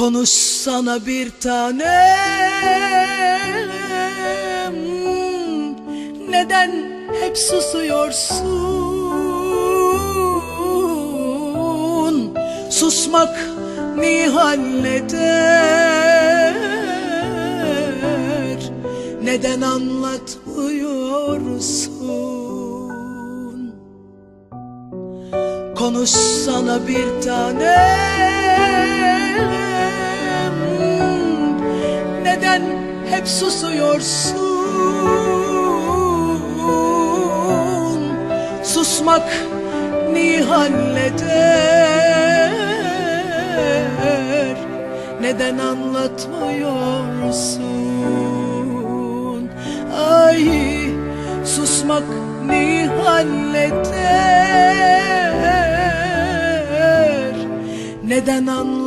Konuşsana bir tanem. Neden hep susuyorsun? Susmak mi halleder? Neden anlatmıyorsun? Konuşsana bir tanem Neden hep susuyorsun. Susmak ni halleder. Neden anlatmıyorsun? Ay susmak ni halleder. Neden anlatmıyorsun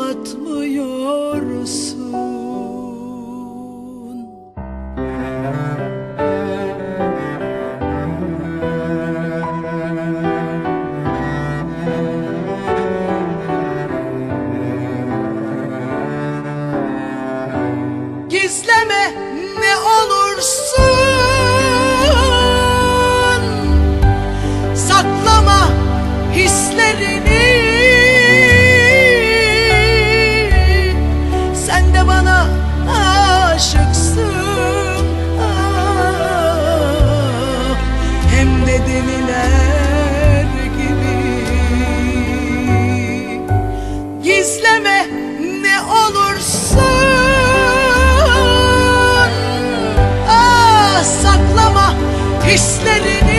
hislerini. Sen de bana aşıksın. Ah, Hem de deliler gibi. Gizleme ne olursun Ah saklama hislerini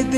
Hem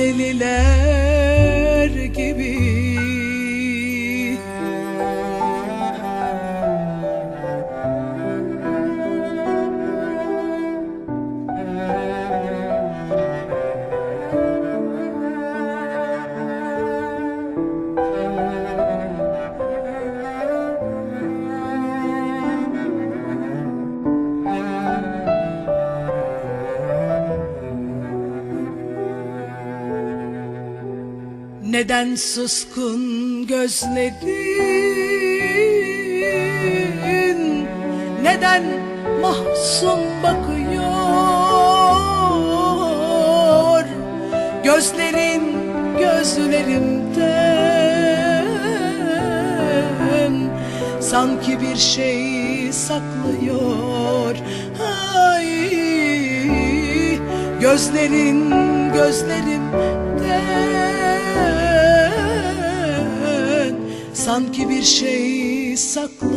Neden suskun gözlerin Neden mahzun bakıyor? Gözlerin gözlerimden Sanki bir şey saklıyor. Ay Gözlerin gözlerimden Sanki bir şey saklıyor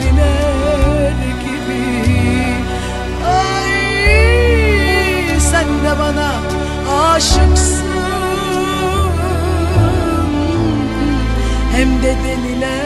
deliler gibi. Ay sen de bana aşıksın. Hem de deliler